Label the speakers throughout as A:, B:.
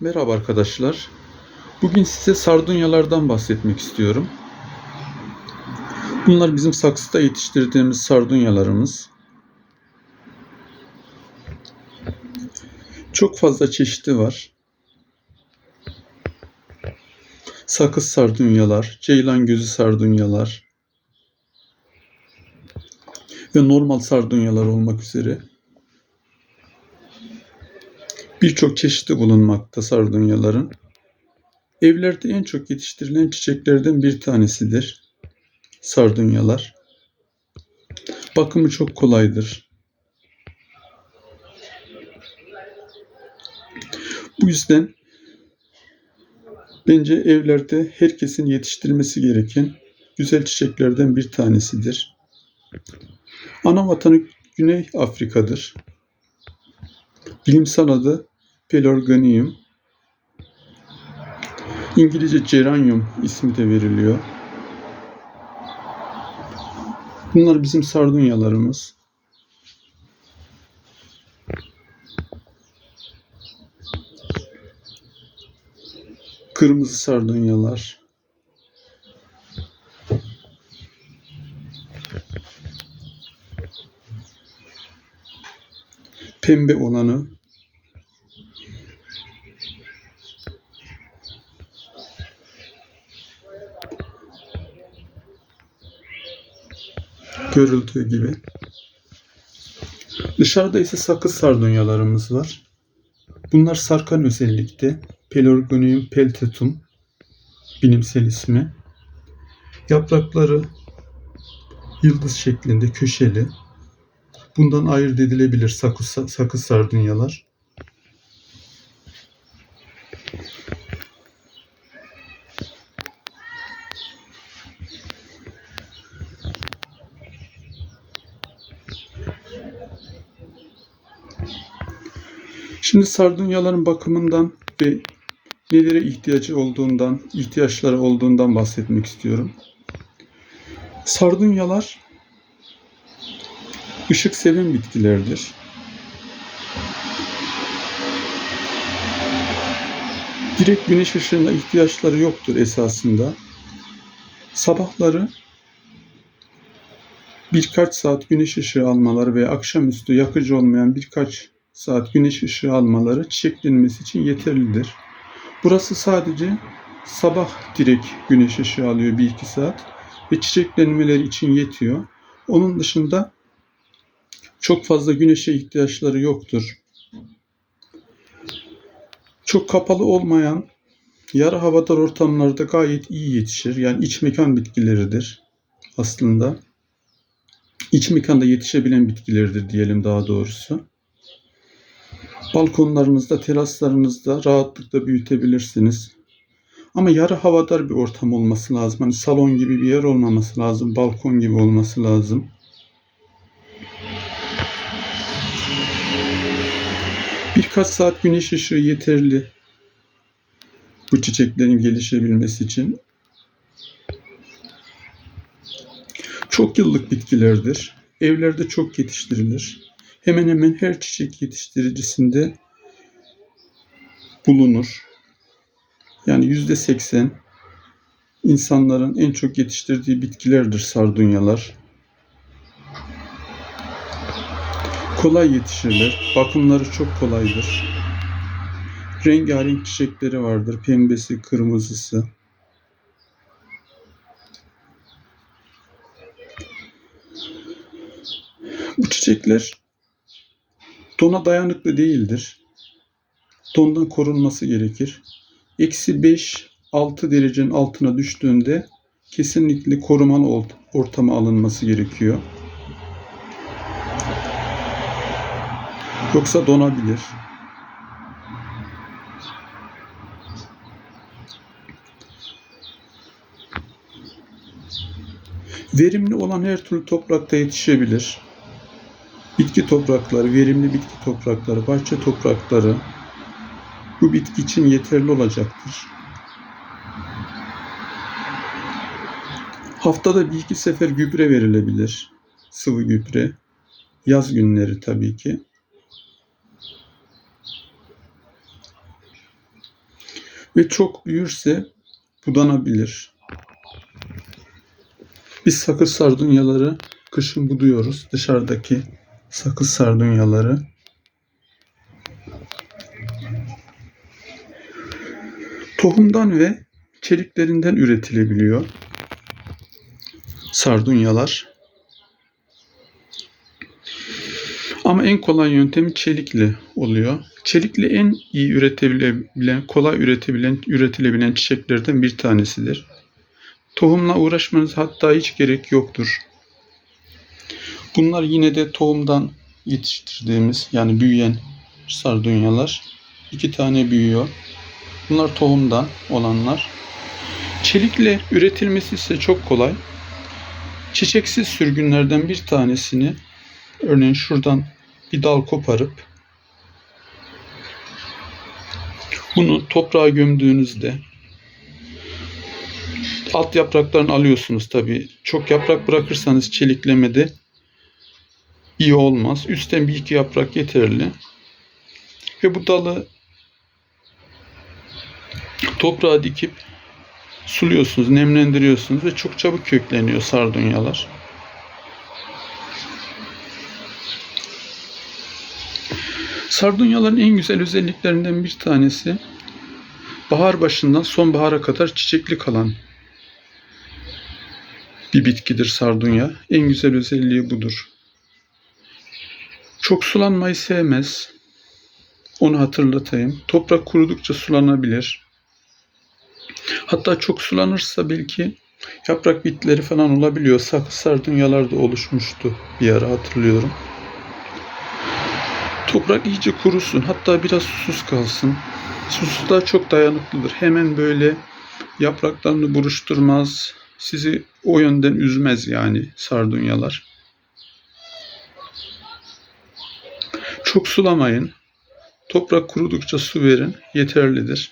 A: Merhaba arkadaşlar. Bugün size sardunyalardan bahsetmek istiyorum. Bunlar bizim saksıda yetiştirdiğimiz sardunyalarımız. Çok fazla çeşidi var. Sakız sardunyalar, ceylan gözü sardunyalar ve normal sardunyalar olmak üzere birçok çeşidi bulunmakta sardunyaların. Evlerde en çok yetiştirilen çiçeklerden bir tanesidir sardunyalar. Bakımı çok kolaydır. Bu yüzden bence evlerde herkesin yetiştirmesi gereken güzel çiçeklerden bir tanesidir. Ana vatanı Güney Afrika'dır. Bilimsel adı Pelargonium. İngilizce geranium ismi de veriliyor. Bunlar bizim sardunyalarımız. Kırmızı sardunyalar. Pembe olanı görüldüğü gibi. Dışarıda ise sakız sardunyalarımız var. Bunlar sarkan özellikte. Pelargonium peltatum bilimsel ismi. Yaprakları yıldız şeklinde köşeli. Bundan ayırt edilebilir sakız, sakız sardunyalar. Şimdi sardunyaların bakımından ve nelere ihtiyacı olduğundan, ihtiyaçları olduğundan bahsetmek istiyorum. Sardunyalar ışık seven bitkilerdir. Direkt güneş ışığına ihtiyaçları yoktur esasında. Sabahları birkaç saat güneş ışığı almaları ve akşamüstü yakıcı olmayan birkaç saat güneş ışığı almaları çiçeklenmesi için yeterlidir. Burası sadece sabah direkt güneş ışığı alıyor 1-2 saat ve çiçeklenmeleri için yetiyor. Onun dışında çok fazla güneşe ihtiyaçları yoktur. Çok kapalı olmayan yarı havadar ortamlarda gayet iyi yetişir. Yani iç mekan bitkileridir aslında. İç mekanda yetişebilen bitkileridir diyelim daha doğrusu. Balkonlarınızda, teraslarınızda rahatlıkla büyütebilirsiniz. Ama yarı havadar bir ortam olması lazım. Hani salon gibi bir yer olmaması lazım. Balkon gibi olması lazım. Birkaç saat güneş ışığı yeterli bu çiçeklerin gelişebilmesi için. Çok yıllık bitkilerdir. Evlerde çok yetiştirilir. Hemen hemen her çiçek yetiştiricisinde bulunur. Yani yüzde seksen insanların en çok yetiştirdiği bitkilerdir sardunyalar. Kolay yetişirler. Bakımları çok kolaydır. Rengarenk çiçekleri vardır. Pembesi, kırmızısı. Bu çiçekler dona dayanıklı değildir. Dondan korunması gerekir. Eksi 5-6 derecenin altına düştüğünde kesinlikle korumalı ortama alınması gerekiyor. Yoksa donabilir. Verimli olan her türlü toprakta yetişebilir. Bitki toprakları, verimli bitki toprakları, bahçe toprakları bu bitki için yeterli olacaktır. Haftada bir iki sefer gübre verilebilir. Sıvı gübre. Yaz günleri tabii ki. Ve çok büyürse budanabilir. Biz sakız sardunyaları kışın buduyoruz. Dışarıdaki sakız sardunyaları. Tohumdan ve çeliklerinden üretilebiliyor. Sardunyalar. Ama en kolay yöntemi çelikli oluyor. Çelikli en iyi üretebilen, kolay üretebilen, üretilebilen çiçeklerden bir tanesidir. Tohumla uğraşmanız hatta hiç gerek yoktur. Bunlar yine de tohumdan yetiştirdiğimiz yani büyüyen sardunyalar. İki tane büyüyor. Bunlar tohumdan olanlar. Çelikle üretilmesi ise çok kolay. Çiçeksiz sürgünlerden bir tanesini örneğin şuradan bir dal koparıp bunu toprağa gömdüğünüzde alt yapraklarını alıyorsunuz tabi. Çok yaprak bırakırsanız çeliklemede iyi olmaz. Üstten bir iki yaprak yeterli. Ve bu dalı toprağa dikip suluyorsunuz, nemlendiriyorsunuz ve çok çabuk kökleniyor sardunyalar. Sardunyaların en güzel özelliklerinden bir tanesi bahar başından sonbahara kadar çiçekli kalan bir bitkidir sardunya. En güzel özelliği budur. Çok sulanmayı sevmez. Onu hatırlatayım. Toprak kurudukça sulanabilir. Hatta çok sulanırsa belki yaprak bitleri falan olabiliyor. Sakız sardunyalar da oluşmuştu bir ara hatırlıyorum. Toprak iyice kurusun. Hatta biraz susuz kalsın. Susuzluğa çok dayanıklıdır. Hemen böyle yapraklarını buruşturmaz. Sizi o yönden üzmez yani sardunyalar. Çok sulamayın. Toprak kurudukça su verin. Yeterlidir.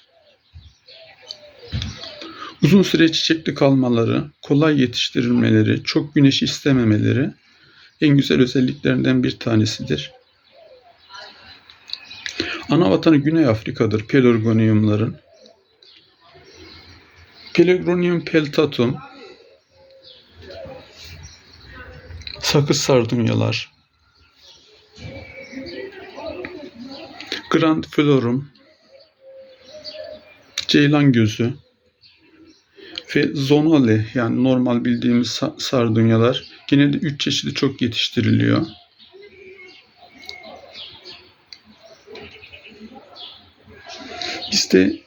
A: Uzun süre çiçekli kalmaları, kolay yetiştirilmeleri, çok güneş istememeleri en güzel özelliklerinden bir tanesidir. Ana vatanı Güney Afrika'dır pelargoniumların. Pelargonium peltatum, sakız sardunyalar, Grand Florum, ceylan gözü. Ve zonale yani normal bildiğimiz sa- sardunyalar. Genelde 3 çeşidi çok yetiştiriliyor. Bizde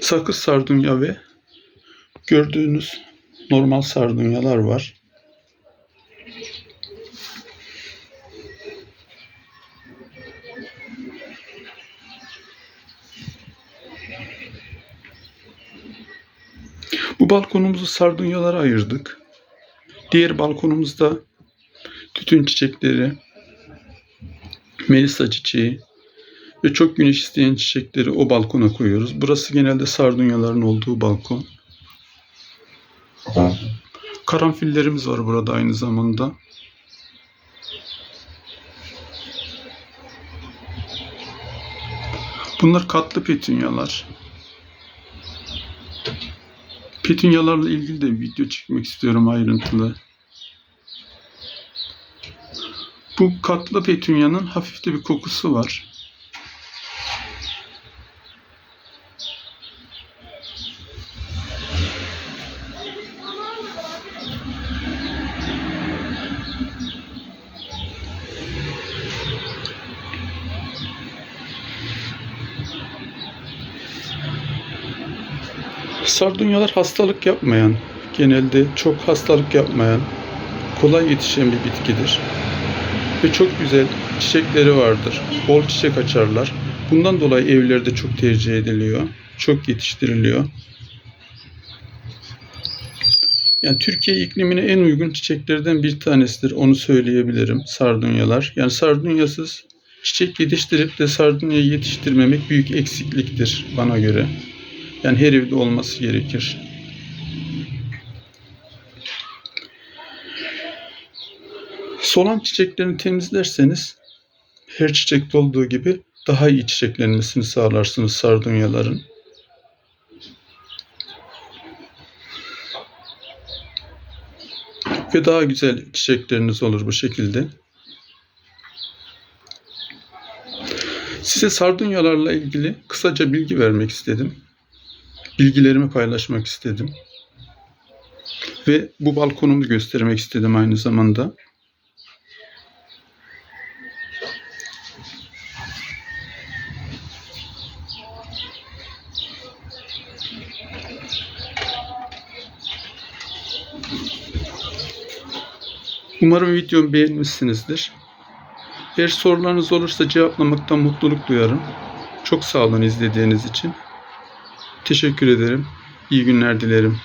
A: sakız sardunya ve gördüğünüz normal sardunyalar var. Bu balkonumuzu sardunyalara ayırdık. Diğer balkonumuzda tütün çiçekleri, melisa çiçeği ve çok güneş isteyen çiçekleri o balkona koyuyoruz. Burası genelde sardunyaların olduğu balkon. Karanfillerimiz var burada aynı zamanda. Bunlar katlı petunyalar. Petunyalarla ilgili de video çekmek istiyorum ayrıntılı. Bu katlı petunyanın hafif de bir kokusu var. Sardunyalar hastalık yapmayan, genelde çok hastalık yapmayan, kolay yetişen bir bitkidir. Ve çok güzel çiçekleri vardır. Bol çiçek açarlar. Bundan dolayı evlerde çok tercih ediliyor. Çok yetiştiriliyor. Yani Türkiye iklimine en uygun çiçeklerden bir tanesidir. Onu söyleyebilirim. Sardunyalar. Yani sardunyasız çiçek yetiştirip de sardunya yetiştirmemek büyük eksikliktir bana göre. Yani her evde olması gerekir. Solan çiçeklerini temizlerseniz her çiçekte olduğu gibi daha iyi çiçeklenmesini sağlarsınız sardunyaların. Ve daha güzel çiçekleriniz olur bu şekilde. Size sardunyalarla ilgili kısaca bilgi vermek istedim. Bilgilerimi paylaşmak istedim. Ve bu balkonumu göstermek istedim aynı zamanda. Umarım videomu beğenmişsinizdir. Eğer sorularınız olursa cevaplamaktan mutluluk duyarım. Çok sağ olun izlediğiniz için. Teşekkür ederim. İyi günler dilerim.